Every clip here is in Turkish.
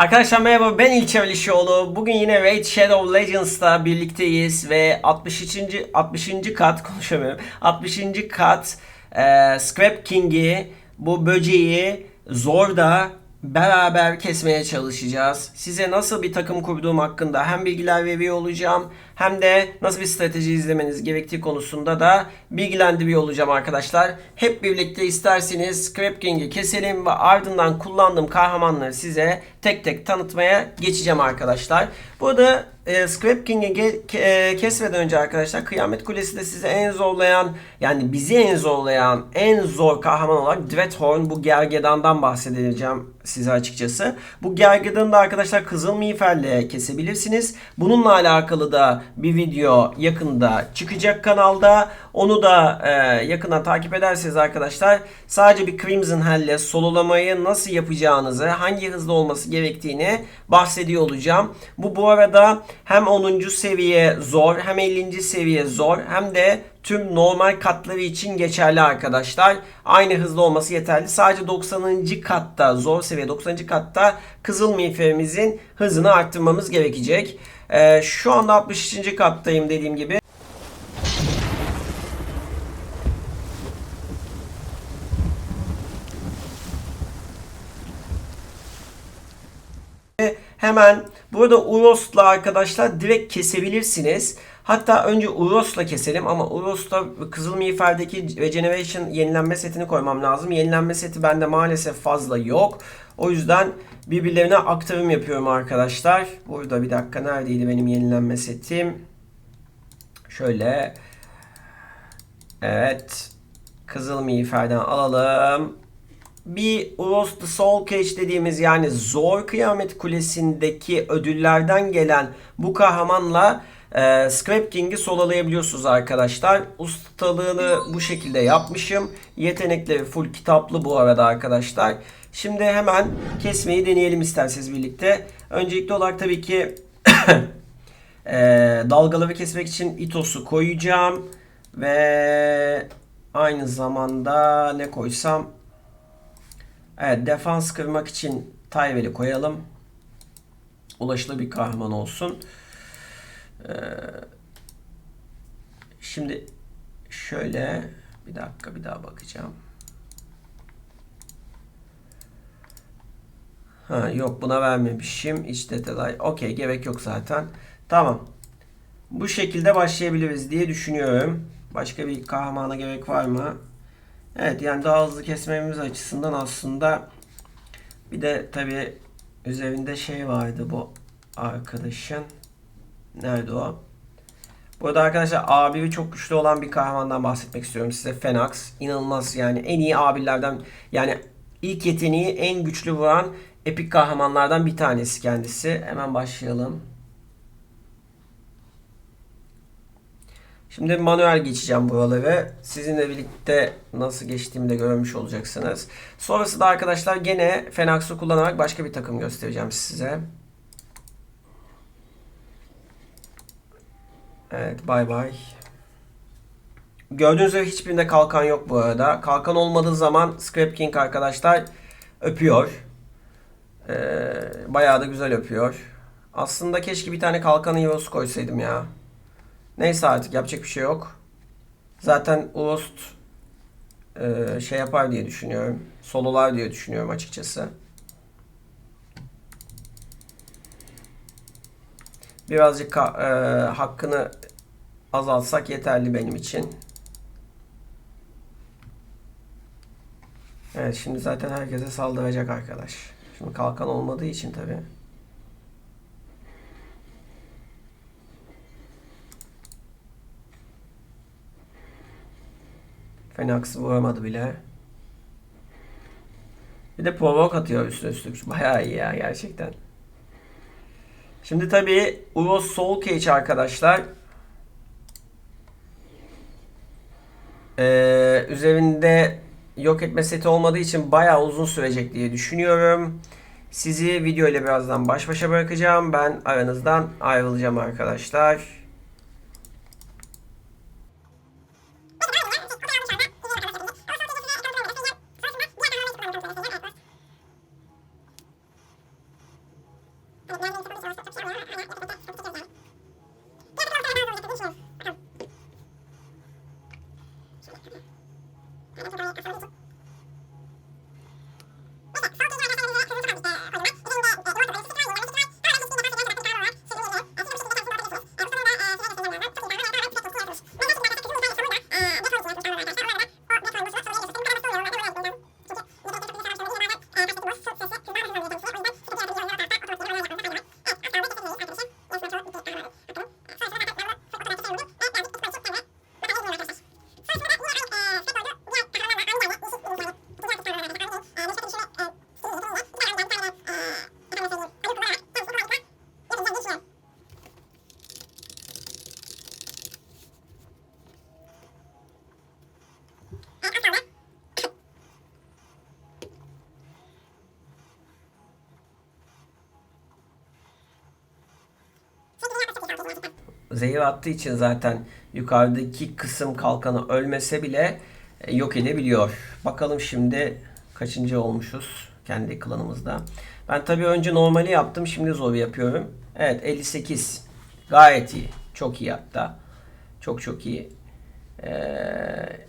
Arkadaşlar merhaba ben İlker Alişoğlu. Bugün yine Raid Shadow Legends'ta birlikteyiz ve 63. 60. kat konuşamıyorum. 60. kat e, Scrap King'i bu böceği Zor'da beraber kesmeye çalışacağız. Size nasıl bir takım kurduğum hakkında hem bilgiler veriyor olacağım hem de nasıl bir strateji izlemeniz gerektiği konusunda da bilgilendiriyor olacağım arkadaşlar. Hep birlikte isterseniz Scrap King'i keselim ve ardından kullandığım kahramanları size tek tek tanıtmaya geçeceğim arkadaşlar. Burada e, Scrap King'i ke- e, kesmeden önce arkadaşlar Kıyamet Kulesi de size en zorlayan yani bizi en zorlayan en zor kahraman olarak Dreadhorn bu gergedandan bahsedeceğim size açıkçası. Bu gergedanı da arkadaşlar Kızıl Miğfer'le kesebilirsiniz. Bununla alakalı da bir video yakında çıkacak kanalda. Onu da e, yakından takip ederseniz arkadaşlar sadece bir Crimson Hell'le sololamayı nasıl yapacağınızı, hangi hızda olması gerektiğini bahsediyor olacağım. Bu bu arada hem 10. seviye zor, hem 50. seviye zor, hem de tüm normal katları için geçerli arkadaşlar. Aynı hızda olması yeterli. Sadece 90. katta, zor seviye 90. katta kızıl miğferimizin hızını arttırmamız gerekecek. Ee, şu anda 63. kattayım dediğim gibi. Hemen burada Uros'la arkadaşlar direkt kesebilirsiniz. Hatta önce Uros'la keselim ama Uros'ta Kızıl Miğfer'deki Regeneration yenilenme setini koymam lazım. Yenilenme seti bende maalesef fazla yok. O yüzden birbirlerine aktarım yapıyorum arkadaşlar. Burada bir dakika neredeydi benim yenilenme setim? Şöyle. Evet. Kızıl Miğfer'den alalım bir Uros the Soul Cage dediğimiz yani zor kıyamet kulesindeki ödüllerden gelen bu kahramanla e, Scrap King'i solalayabiliyorsunuz arkadaşlar. Ustalığını bu şekilde yapmışım. Yetenekleri full kitaplı bu arada arkadaşlar. Şimdi hemen kesmeyi deneyelim isterseniz birlikte. Öncelikli olarak tabii ki e, dalgaları kesmek için itosu koyacağım. Ve aynı zamanda ne koysam Evet defans kırmak için Tyrell'i koyalım. Ulaşılı bir kahraman olsun. Ee, şimdi şöyle bir dakika bir daha bakacağım. Ha, yok buna vermemişim. İç detay. Okey gerek yok zaten. Tamam. Bu şekilde başlayabiliriz diye düşünüyorum. Başka bir kahramana gerek var mı? Evet yani daha hızlı kesmemiz açısından aslında bir de tabi üzerinde şey vardı bu arkadaşın. Nerede o? Burada arkadaşlar A1'i çok güçlü olan bir kahramandan bahsetmek istiyorum size. Fenax. İnanılmaz yani en iyi abilerden yani ilk yeteneği en güçlü vuran epik kahramanlardan bir tanesi kendisi. Hemen başlayalım. Şimdi manuel geçeceğim buraları. Sizinle birlikte nasıl geçtiğimi de görmüş olacaksınız. Sonrasında arkadaşlar gene Fenax'ı kullanarak başka bir takım göstereceğim size. Evet bay bay. Gördüğünüz gibi hiçbirinde kalkan yok bu arada. Kalkan olmadığı zaman Scrap King arkadaşlar öpüyor. Ee, bayağı da güzel öpüyor. Aslında keşke bir tane kalkanı Yavuz koysaydım ya. Neyse artık yapacak bir şey yok. Zaten Ulost e, şey yapar diye düşünüyorum. Sololar diye düşünüyorum açıkçası. Birazcık e, hakkını azaltsak yeterli benim için. Evet şimdi zaten herkese saldıracak arkadaş. Şimdi kalkan olmadığı için tabii. Fenax vuramadı bile. Bir de provoke atıyor üstüne üstlük. Bayağı iyi ya gerçekten. Şimdi tabii Uros Soul Cage arkadaşlar. Ee, üzerinde yok etme seti olmadığı için bayağı uzun sürecek diye düşünüyorum. Sizi video ile birazdan baş başa bırakacağım. Ben aranızdan ayrılacağım arkadaşlar. Zehir attığı için zaten yukarıdaki kısım kalkanı ölmese bile e, yok edebiliyor. Bakalım şimdi kaçıncı olmuşuz kendi klanımızda. Ben tabii önce normali yaptım. Şimdi zor yapıyorum. Evet 58. Gayet iyi. Çok iyi hatta. Çok çok iyi. Ee,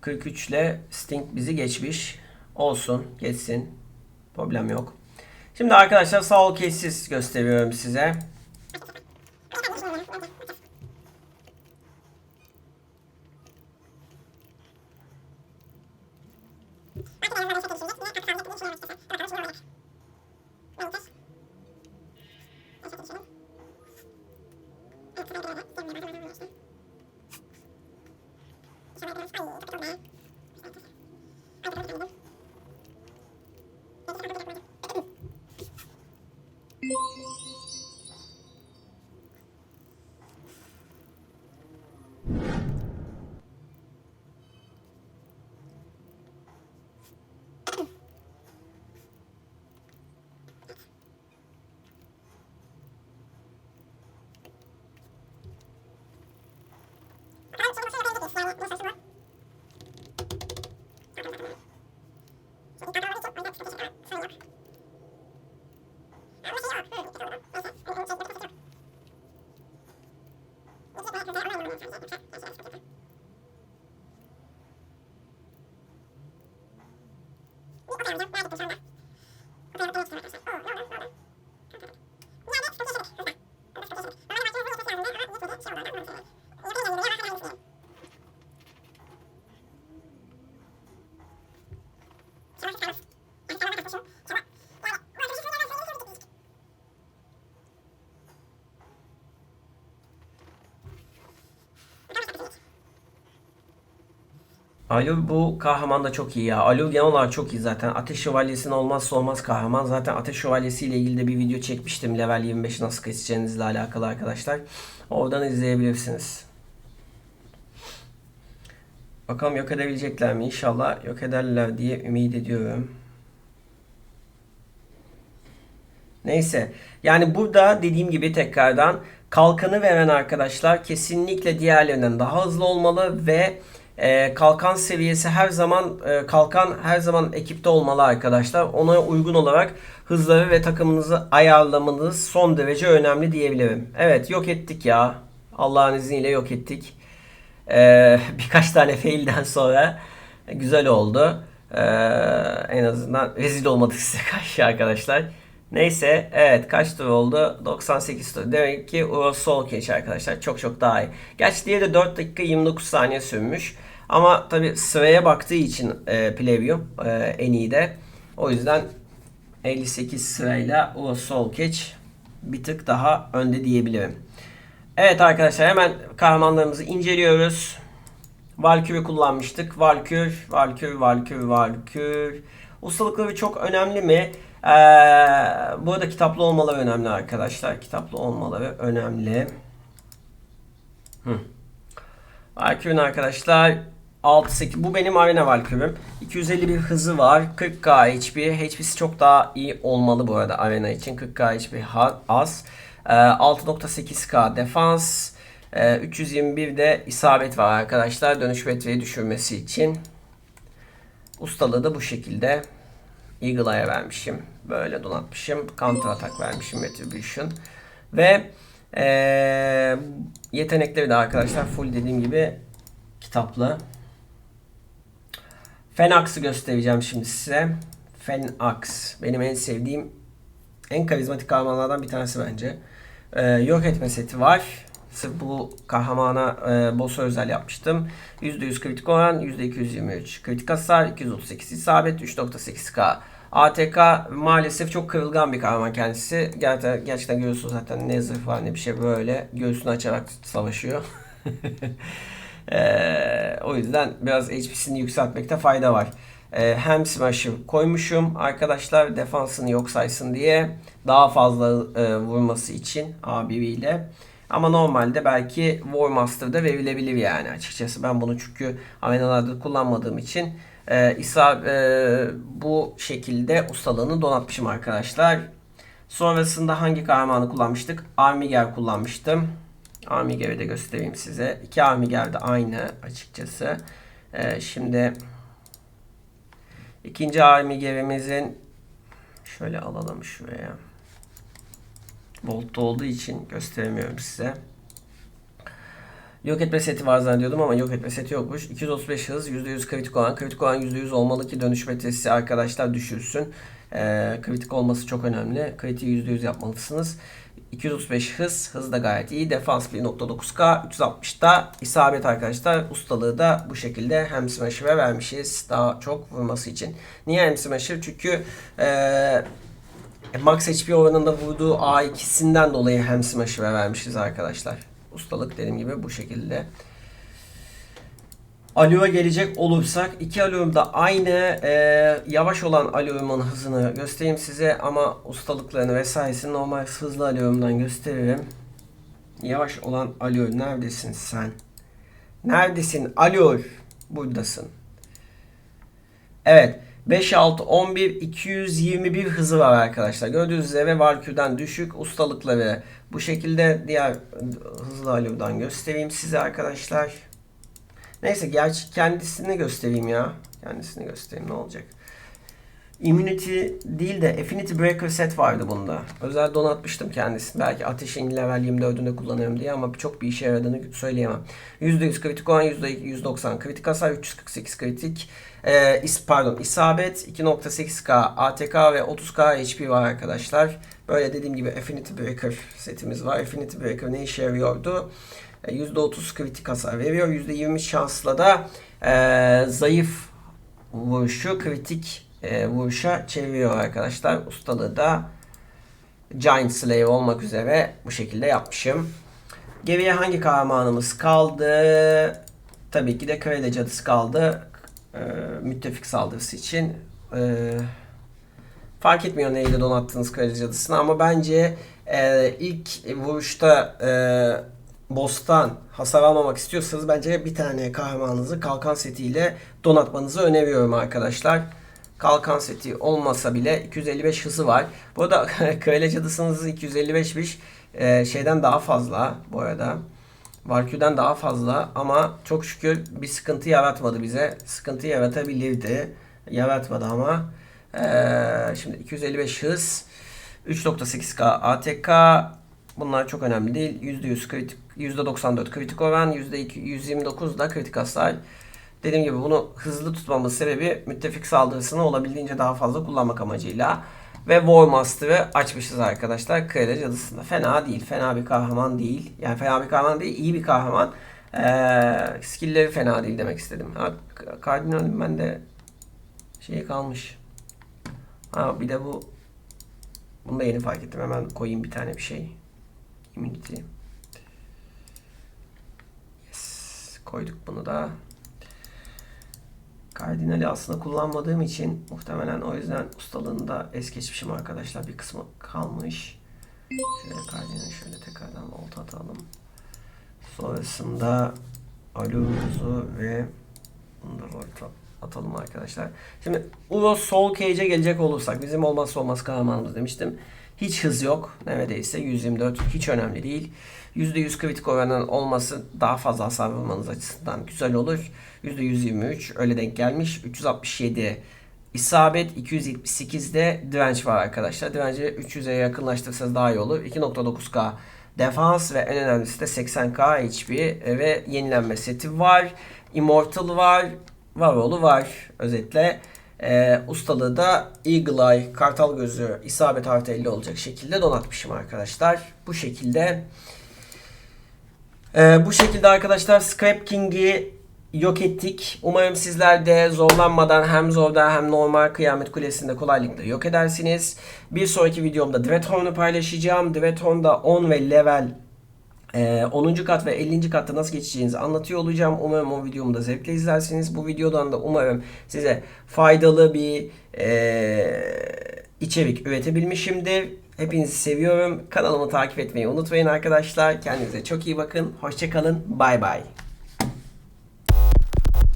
43 ile Sting bizi geçmiş. Olsun. Geçsin. Problem yok. Şimdi arkadaşlar sağ ol kesis gösteriyorum size. Alo bu kahraman da çok iyi ya. Alo genel olarak çok iyi zaten. Ateş Şövalyesi'nin olmazsa olmaz kahraman. Zaten Ateş Şövalyesi ile ilgili de bir video çekmiştim. Level 25 nasıl keseceğinizle alakalı arkadaşlar. Oradan izleyebilirsiniz. Bakalım yok edebilecekler mi? İnşallah yok ederler diye ümit ediyorum. Neyse. Yani burada dediğim gibi tekrardan kalkanı veren arkadaşlar kesinlikle diğerlerinden daha hızlı olmalı ve e, kalkan seviyesi her zaman e, kalkan her zaman ekipte olmalı arkadaşlar. Ona uygun olarak hızları ve takımınızı ayarlamanız son derece önemli diyebilirim. Evet yok ettik ya. Allah'ın izniyle yok ettik. E, birkaç tane failden sonra güzel oldu. E, en azından rezil olmadık size karşı arkadaşlar. Neyse evet kaç tur oldu? 98 tur. Demek ki Soul Catch arkadaşlar çok çok daha iyi. Gerçi diğeri de 4 dakika 29 saniye sürmüş. Ama tabi sıraya baktığı için e, Pleview e, en iyi de. O yüzden 58 sırayla Soul Catch bir tık daha önde diyebilirim. Evet arkadaşlar hemen kahramanlarımızı inceliyoruz. Valkyrie kullanmıştık. Valkyrie, Valkyrie, Valkyrie, Valkyrie. Ustalıkları çok önemli mi? Ee, bu arada kitaplı olmaları önemli arkadaşlar. Kitaplı olmaları önemli. Hı. Arkadaşlar 6-8. Bu benim arena Valkyrie'm. 251 hızı var. 40k HP. HP'si çok daha iyi olmalı bu arada arena için. 40k HP az. Ee, 6.8k defans. Ee, 321 de isabet var arkadaşlar. Dönüş metreyi düşürmesi için. Ustalığı da bu şekilde. Eagle Eye'a vermişim. Böyle donatmışım. Counter atak vermişim Retribution. Ve ee, yetenekleri de arkadaşlar full dediğim gibi kitaplı. Fenax'ı göstereceğim şimdi size. Fenax. Benim en sevdiğim, en karizmatik kahramanlardan bir tanesi bence. Ee, yok etme seti var. Sırf bu kahramana e, boss'a özel yapmıştım. %100 kritik oran, %223 kritik hasar, 238 isabet, 3.8k. ATK maalesef çok kırılgan bir kahraman kendisi. Gerçekten, gerçekten görüyorsunuz zaten ne zırh var ne bir şey böyle göğsünü açarak savaşıyor. Ee, o yüzden biraz HP'sini yükseltmekte fayda var. Ee, hem Smash'ı koymuşum arkadaşlar defansını yok saysın diye daha fazla e, vurması için A1 ile. Ama normalde belki War Master'da verilebilir yani açıkçası. Ben bunu çünkü arenalarda kullanmadığım için e, İsa e, bu şekilde ustalığını donatmışım arkadaşlar. Sonrasında hangi kahramanı kullanmıştık? Armiger kullanmıştım. Amiger'i de göstereyim size. İki Amiger de aynı açıkçası. Ee, şimdi ikinci Amiger'imizin şöyle alalım şuraya. Bolt'ta olduğu için gösteremiyorum size. Yok etme seti var zannediyordum ama yok etme seti yokmuş. 235 hız, %100 kritik olan. Kritik olan %100 olmalı ki dönüş metresi arkadaşlar düşürsün. Ee, kritik olması çok önemli. Kritiği %100 yapmalısınız. 235 hız. Hız da gayet iyi. Defans 1.9K. 360'da isabet arkadaşlar. Ustalığı da bu şekilde hem Smasher'e vermişiz. Daha çok vurması için. Niye hem Smasher? Çünkü ee, Max HP oranında vurduğu A2'sinden dolayı hem Smasher'e vermişiz arkadaşlar. Ustalık dediğim gibi bu şekilde. Alu'ya gelecek olursak iki Alu'm da aynı e, yavaş olan Alu'mun hızını göstereyim size ama ustalıklarını vesairesini normal hızlı Alu'mdan gösteririm. Yavaş olan Alu neredesin sen? Neredesin Alu? Buradasın. Evet. 5 6 11 221 hızı var arkadaşlar. Gördüğünüz üzere Valkyrie'den düşük ustalıkları bu şekilde diğer hızlı Alu'dan göstereyim size arkadaşlar. Neyse gerçi kendisini göstereyim ya. Kendisini göstereyim ne olacak. Immunity değil de Affinity Breaker set vardı bunda. Özel donatmıştım kendisini. Belki ateşin level 24'ünde kullanıyorum diye ama çok bir işe yaradığını söyleyemem. %100 kritik olan %190 kritik hasar, 348 kritik. Ee, is, pardon isabet 2.8k ATK ve 30k HP var arkadaşlar. Böyle dediğim gibi Affinity Breaker setimiz var. Affinity Breaker ne işe yarıyordu? %30 kritik hasar veriyor. %20 şansla da e, zayıf vuruşu kritik e, vuruşa çeviriyor arkadaşlar. Ustalığı da Giant Slayer olmak üzere bu şekilde yapmışım. Geriye hangi kahramanımız kaldı? Tabii ki de Kraliçe Cadısı kaldı. E, müttefik saldırısı için. E, fark etmiyor neyle donattığınız Kraliçe Cadısını ama bence e, ilk vuruşta e, boss'tan hasar almamak istiyorsanız bence bir tane kahramanınızı kalkan setiyle donatmanızı öneriyorum arkadaşlar. Kalkan seti olmasa bile 255 hızı var. Bu arada Kraliçe Cadısı'nın hızı 255'miş. Ee, şeyden daha fazla bu arada. Valkyrie'den daha fazla ama çok şükür bir sıkıntı yaratmadı bize. Sıkıntı yaratabilirdi. Yaratmadı ama. Ee, şimdi 255 hız. 3.8K ATK Bunlar çok önemli değil. %100 kritik, %94 kritik oran, %129 da kritik hasar. Dediğim gibi bunu hızlı tutmamız sebebi müttefik saldırısını olabildiğince daha fazla kullanmak amacıyla. Ve War Master'ı açmışız arkadaşlar. Kraliçe Cadısı'nda. Fena değil. Fena bir kahraman değil. Yani fena bir kahraman değil. iyi bir kahraman. Ee, skill'leri fena değil demek istedim. Ha, Kardinal'in bende şey kalmış. Ha bir de bu bunu da yeni fark ettim. Hemen koyayım bir tane bir şey. Immunity. Yes. Koyduk bunu da. Kardinali aslında kullanmadığım için muhtemelen o yüzden ustalığını da es geçmişim arkadaşlar. Bir kısmı kalmış. Şöyle kardinali şöyle tekrardan volta atalım. Sonrasında alumuzu ve bunu da atalım arkadaşlar. Şimdi Uro Soul Cage'e gelecek olursak bizim olmazsa olmaz kahramanımız demiştim. Hiç hız yok. Neredeyse 124. Hiç önemli değil. %100 kritik oranın olması daha fazla hasar vurmanız açısından güzel olur. %123 öyle denk gelmiş. 367 isabet 278'de direnç var arkadaşlar. Direnci 300'e yakınlaştırsanız daha iyi olur. 2.9K defans ve en önemlisi de 80K HP ve yenilenme seti var. Immortal var. Varoğlu var özetle. Ee, ustalığı da Eagle Eye, Kartal Gözü, isabet artı 50 olacak şekilde donatmışım arkadaşlar. Bu şekilde ee, bu şekilde arkadaşlar Scrap King'i yok ettik. Umarım sizler de zorlanmadan hem zorda hem normal Kıyamet Kulesi'nde kolaylıkla yok edersiniz. Bir sonraki videomda Dreadhorn'u paylaşacağım. Dreadhorn'da 10 ve level ee, 10. kat ve 50. katta nasıl geçeceğinizi anlatıyor olacağım. Umarım o videomu da zevkle izlersiniz. Bu videodan da umarım size faydalı bir ee, içerik üretebilmişimdir. Hepinizi seviyorum. Kanalımı takip etmeyi unutmayın arkadaşlar. Kendinize çok iyi bakın. Hoşçakalın. Bay bay.